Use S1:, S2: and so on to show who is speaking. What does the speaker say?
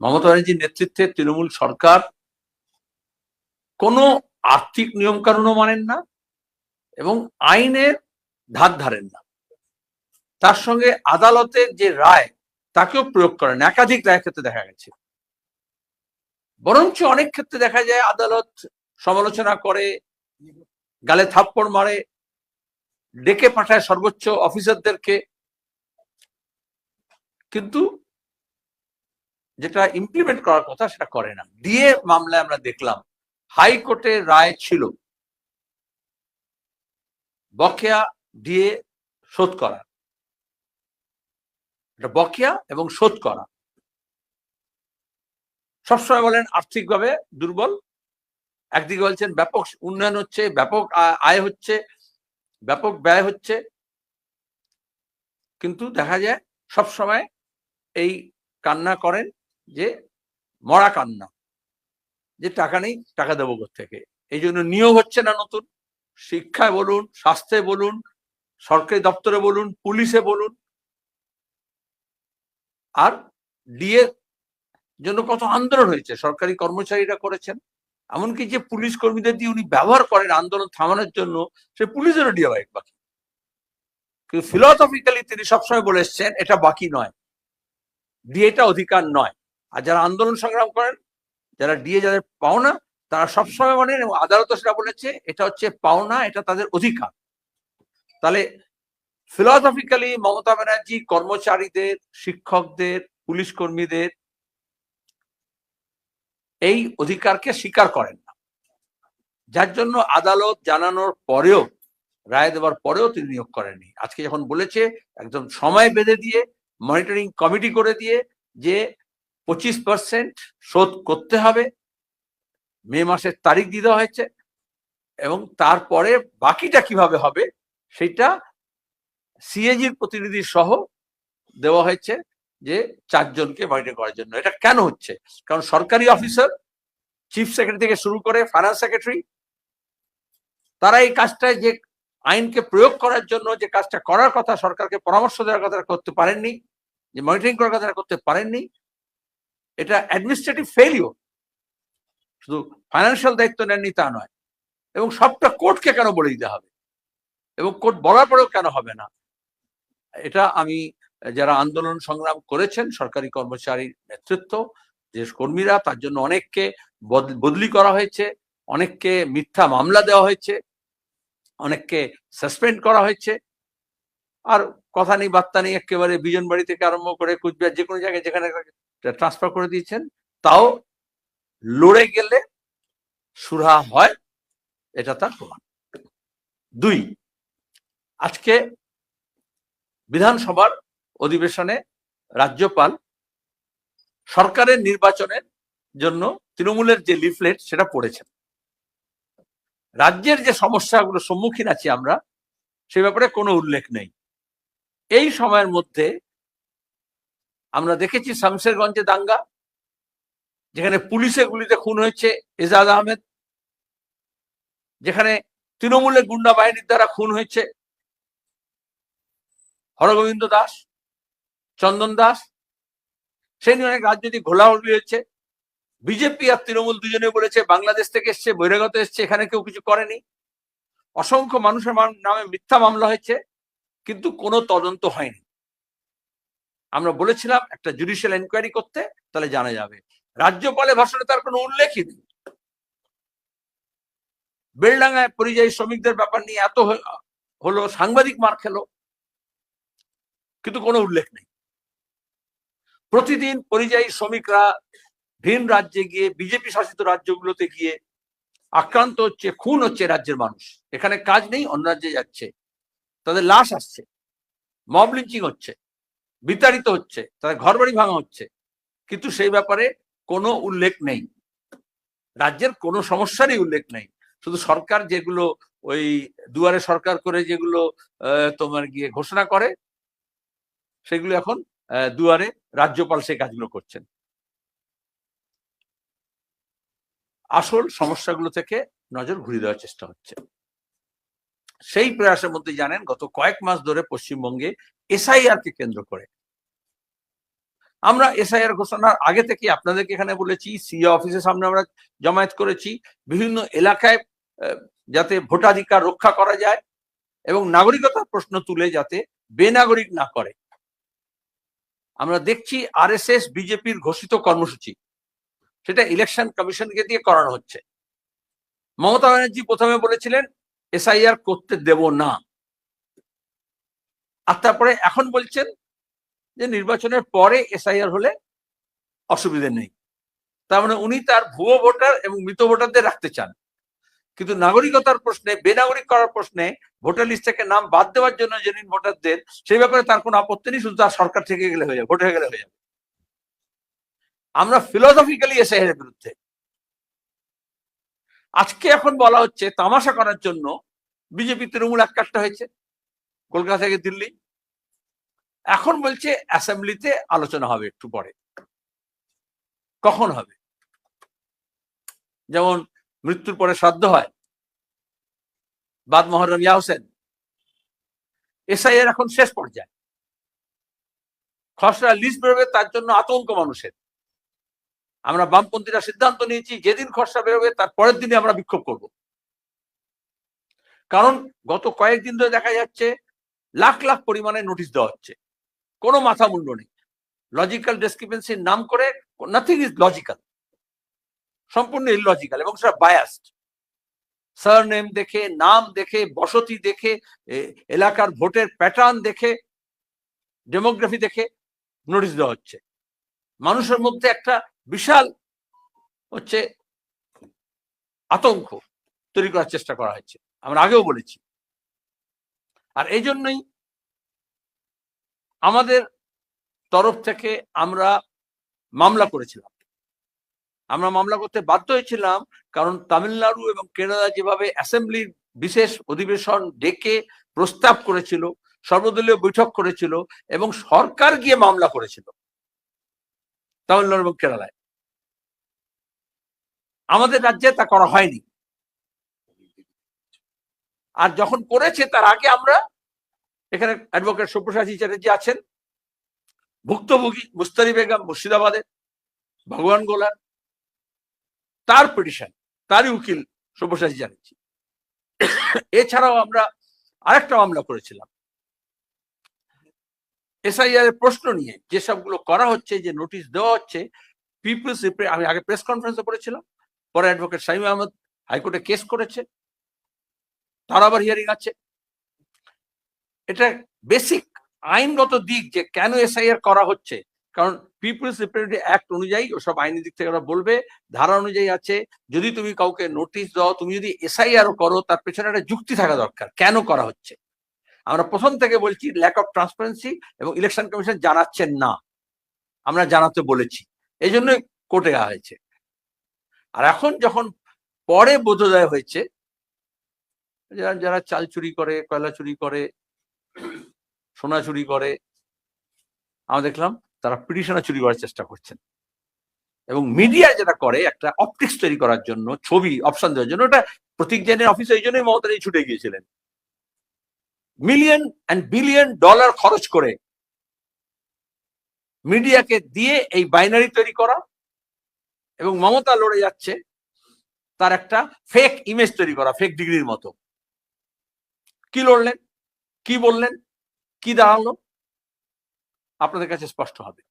S1: মমতা ব্যানার্জির নেতৃত্বে তৃণমূল সরকার কোনো আর্থিক নিয়ম কানুনও মানেন না এবং আইনের ধার ধারেন না। তার সঙ্গে আদালতের যে রায়, তাকেও প্রয়োগ করেন একাধিক রায় ক্ষেত্রে দেখা গেছে। বরঞ্চ অনেক ক্ষেত্রে দেখা যায় আদালত সমালোচনা করে, গালে থাপ্পড় মারে, ডেকে পাঠায় সর্বোচ্চ অফিসারদেরকে। কিন্তু যেটা ইমপ্লিমেন্ট করার কথা সেটা করে না। দিয়ে মামলায় আমরা দেখলাম হাইকোর্টের রায় ছিল বকেয়া দিয়ে শোধ করা। এটা বকেয়া এবং শোধ করা। সবসময় বলেন আর্থিকভাবে দুর্বল। একদিকে বলছেন ব্যাপক উন্নয়ন হচ্ছে, ব্যাপক আয় হচ্ছে, ব্যাপক ব্যয় হচ্ছে। কিন্তু দেখা যায় সব সময় এই কান্না করেন যে মরা কান্না, যে টাকা নেই, টাকা দেবো থেকে এই জন্য নিয়োগ হচ্ছে না নতুন। শিক্ষায় বলুন, স্বাস্থ্যে বলুন, সরকারি দপ্তরে বলুন, পুলিশে বলুন। আর ডিএ জন্য কত আন্দোলন হয়েছে। সরকারি কর্মচারীরা করেছেন। এমনকি যে পুলিশ কর্মীদের দিয়ে উনি ব্যবহার করেন আন্দোলন থামানোর জন্য, সে পুলিশেরও ডিএ বাইক বাকি। কিন্তু ফিলোসফিক্যালি তিনি সবসময় বলে এসছেন, এটা বাকি নয়। ডিএটা অধিকার নয়। আর যারা আন্দোলন সংগ্রাম করেন, যারা ডিএ যাদের পাওনা, তারা সবসময় মানেন এবং আদালত সেটা বলেছে এটা হচ্ছে পাওনা, এটা তাদের অধিকার। তাহলে ফিলোসফিক্যালি মমতা ব্যানার্জি, কর্মচারীদের, শিক্ষকদের, পুলিশ কর্মীদের এই অধিকারকে স্বীকার করেন না। যার জন্য আদালত জানানোর পরেও, রায় দেওয়ার পরেও তিনি নিয়োগ করেননি। আজকে যখন বলেছে, একদম সময় বেঁধে দিয়ে মনিটরিং কমিটি করে দিয়ে যে পঁচিশ পার্সেন্ট শোধ করতে হবে। মে মাসের তারিখ দিয়ে দেওয়া হয়েছে এবং তারপরে বাকিটা কীভাবে হবে সেটা সিএজির প্রতিনিধি সহ দেওয়া হয়েছে যে চারজনকে মনিটর করার জন্য। এটা কেন হচ্ছে? কারণ সরকারি অফিসার চিফ সেক্রেটারি থেকে শুরু করে ফাইন্যান্স সেক্রেটারি তারা এই কাজটায় যে আইনকে প্রয়োগ করার জন্য, যে কাজটা করার কথা, সরকারকে পরামর্শ দেওয়ার কথা করতে পারেননি, যে মনিটরিং করার কথা করতে পারেননি এটা অ্যাডমিনিস্ট্রেটিভ ফেলিওর শুধু ফাইন্যান্সিয়াল দায়িত্ব নেননি তা নয়, এবং সবটা কোর্টকে কেন বলে দিতে হবে? এবং কোর্ট বলার পরেও কেন হবে না? এটা আমি, যারা আন্দোলন সংগ্রাম করেছেন, সরকারি কর্মচারীর নেতৃত্ব, যে কর্মীরা, তার জন্য অনেককে বদ- বদলি করা হয়েছে, অনেককে মিথ্যা মামলা দেওয়া হয়েছে, অনেককে সাসপেন্ড করা হয়েছে, আর কথা নেই, বার্তা নেই, একেবারে বিজন বাড়ি থেকে আরম্ভ করে কুচবিহার যে কোনো জায়গায় যেখানে ট্রান্সফার করে দিয়েছেন, তাও লড়ে গেলে সুরাহা হয়, এটা তার প্রমাণ। দুই, আজকে বিধানসভার অধিবেশনে রাজ্যপাল সরকারের নির্বাচনের জন্য তৃণমূলের যে লিফলেট, সেটা পড়েছেন। রাজ্যের যে সমস্যাগুলো সম্মুখীন আছি আমরা, সে ব্যাপারে কোনো উল্লেখ নেই। এই সময়ের মধ্যে আমরা দেখেছি শামশেরগঞ্জে দাঙ্গা, যেখানে পুলিশের গুলিতে খুন হয়েছে এজাজ আহমেদ, যেখানে তৃণমূলের গুন্ডা বাহিনীর দ্বারা খুন হয়েছে হরগোবিন্দ দাস, চন্দন দাস, সেই নিয়ে অনেক রাজনৈতিক ঘোলাঘুলি হয়েছে। বিজেপি আর তৃণমূল দুজনে বলেছে, বাংলাদেশ থেকে এসছে, বহিরাগত এসছে, এখানে কেউ কিছু করেনি। অসংখ্য মানুষের নামে মিথ্যা মামলা হয়েছে, কিন্তু কোনো তদন্ত হয়নি। আমরা বলেছিলাম একটা জুডিশিয়াল এনকোয়ারি করতে, তাহলে জানা যাবে। রাজ্যপালের ভাষণে তার কোনো উল্লেখই নেই। বেলডাঙ্গায় পরিযায়ী শ্রমিকদের ব্যাপার নিয়ে এত হলো, সাংবাদিক মার খেলো, কিন্তু কোনো উল্লেখ নেই। প্রতিদিন পরিযায়ী শ্রমিকরা ভিন রাজ্যে গিয়ে, বিজেপি শাসিত রাজ্যগুলোতে গিয়ে আক্রান্ত হচ্ছে, খুন হচ্ছে রাজ্যের মানুষ। এখানে কাজ নেই, অন্য রাজ্যে যাচ্ছে। তাদের লাশ আসছে। মব লিঞ্চিং হচ্ছে। বিতাড়িত হচ্ছে, তাদের ঘরবাড়ি ভাঙা হচ্ছে। কিন্তু সেই ব্যাপারে কোনো উল্লেখ নেই। রাজ্যের কোনো সমস্যারই উল্লেখ নেই। শুধু সরকার যেগুলো ওই দুয়ারে সরকার করে যেগুলো তোমার গিয়ে ঘোষণা করে, সেগুলো এখন দুয়ারে রাজ্যপাল সেই কাজগুলো করছেন। আসল সমস্যাগুলো থেকে নজর ঘুরিয়ে দেওয়ার চেষ্টা হচ্ছে। সেই প্রয়াসের মধ্যে জানেন, গত কয়েক মাস ধরে পশ্চিমবঙ্গে এসআইআর কে কেন্দ্র করে। আমরা এসআইআর ঘোষণার আগে থেকে আপনাদেরকে এখানে বলেছি সিএ অফিসের সামনে আমরা জমায়েত করেছি, বিভিন্ন এলাকায় যাতে ভোটাধিকার রক্ষা করা যায় এবং নাগরিকতার প্রশ্ন তুলে যাতে বেনাগরিক না করে। আমরা দেখছি আরএসএস বিজেপির ঘোষিত কর্মসূচি। সেটা ইলেকশন কমিশনকে দিয়ে করানো হচ্ছে। মমতা ব্যানার্জি প্রথমে বলেছিলেন এসআইআর করতে দেব না। আর তারপরে এখন বলছেন যে নির্বাচনের পরে এসআইআর হলে অসুবিধে নেই। তার মানে উনি তার ভুয়ো ভোটার এবং মৃত ভোটারদের রাখতে চান। কিন্তু নাগরিকতার প্রশ্নে, বেনাগরিক করার প্রশ্নে, ভোটার লিস্ট থেকে নাম বাদ দেওয়ার জন্য জেনুইন ভোটারদের, সেই ব্যাপারে তার কোনো আপত্তি নেই, শুধু তার সরকার থেকে গেলে হয়ে যাবে, ভোট হয়ে গেলে হয়ে যাবে। আমরা ফিলোসফিক্যালি এসআইআর এর বিরুদ্ধে। আজকে এখন বলা হচ্ছে, তামাশা করার জন্য বিজেপি তৃণমূল এক হয়েছে, কলকাতা থেকে দিল্লি। এখন বলছে অ্যাসেম্বলিতে আলোচনা হবে একটু পরে। কখন হবে? যেমন মৃত্যুর পরে শ্রাদ্ধ হয়। বাদ মহরম ইয়া হোসেন। এসআইয়ের এখন শেষ পর্যায়ে। খসড়া লিস্ট বেরোবে তার জন্য আতঙ্ক মানুষের। আমরা বামপন্থীরা সিদ্ধান্ত নিয়েছি, যেদিন খসড়া বেরোবে তার পরের দিনে আমরা বিক্ষোভ করব। কারণ গত কয়েকদিন ধরে দেখা যাচ্ছে, লাখ লাখ পরিমাণে নোটিশ দেওয়া হচ্ছে। কোনো মাথা মুন্ড নেই লজিক্যাল ডেসক্রিপেন্সির নাম করে নাথিং ইজ লজিক্যাল সম্পূর্ণ ইললজিক্যাল এবং সেটা বায়াসড সারনেম দেখে, নাম দেখে, বসতি দেখে এলাকার ভোটের প্যাটার্ন দেখে ডেমোগ্রাফি দেখে নোটিশ দেওয়া হচ্ছে। মানুষের মধ্যে একটা বিশাল হচ্ছে আতঙ্ক তৈরি করার চেষ্টা করা হয়েছে আমরা আগেও বলেছি। আর এই জন্যই আমাদের তরফ থেকে আমরা মামলা করেছিলাম। আমরা মামলা করতে বাধ্য হয়েছিলাম কারণ তামিলনাড়ু এবং কেরালা যেভাবে অ্যাসেম্বলির বিশেষ অধিবেশন ডেকে প্রস্তাব করেছিল, সর্বদলীয় বৈঠক করেছিল এবং সরকার গিয়ে মামলা করেছিল তামিলনাড়ু এবং কেরালায়। আমাদের রাজ্যে তা করা হয়নি। আর যখন করেছে তার আগে আমরা এখানে অ্যাডভোকেট সব্যসাচী চ্যাটার্জি আছেন, ভুক্তভোগী মুস্তারি বেগম মুর্শিদাবাদের ভগবান গোলার তার পিটিশন তারই উকিল সব্যসাচী চ্যাটার্জি। এছাড়াও আমরা আরেকটা মামলা করেছিলাম। এসআইআর এর প্রশ্ন নিয়ে যেসবগুলো করা হচ্ছে, যে নোটিশ দেওয়া হচ্ছে পিপলস আমি আগে প্রেস কনফারেন্সে করেছিলাম পরে অ্যাডভোকেট সাইম আহমদ হাইকোর্টে কেস করেছে, তার আবার হিয়ারিং আছে। এটা বেসিক আইনগত দিক যে কেন এসআইআর করা হচ্ছে। কারণ পিপলস রিপ্রেজেন্টেটিভ অ্যাক্ট অনুযায়ী ওসব আইনের দিক থেকে ওরা বলবে, ধারা অনুযায়ী আছে, যদি তুমি কাউকে নোটিশ দাও, তুমি যদি এসআইআর করো, তার পেছনে একটা যুক্তি থাকা দরকার, কেন করা হচ্ছে? আমরা প্রথম থেকে বলছি ল্যাক অফ ট্রান্সপারেন্সি এবং ইলেকশন কমিশন জানাচ্ছেন না। আমরা জানাতে বলেছি। এই জন্যই কোর্টে হয়েছে। আর এখন যখন পরে বোধোদয় হয়েছে, যারা যারা চাল চুরি করে, কয়লা চুরি করে সোনা চুরি করে। আমরা দেখলাম তারা পিটিশনা চুরি করার চেষ্টা করছেন। এবং মিডিয়া যেটা করে, একটা অপটিক্স তৈরি করার জন্য, ছবি অপশন দেওয়ার জন্য, ওটা প্রতীক জেনের অফিসে এই জন্যই মমতাজি ছুটে গিয়েছিলেন। মিলিয়ন অ্যান্ড বিলিয়ন ডলার খরচ করে মিডিয়াকে দিয়ে এই বাইনারি তৈরি করা এবং মমতা লড়ে যাচ্ছে, তার একটা ফেক ইমেজ তৈরি করা ফেক ডিগ্রির মতো। কি লড়লেন? কি বললেন? কি দাঁড়াল? আপনাদের কাছে স্পষ্ট হবে।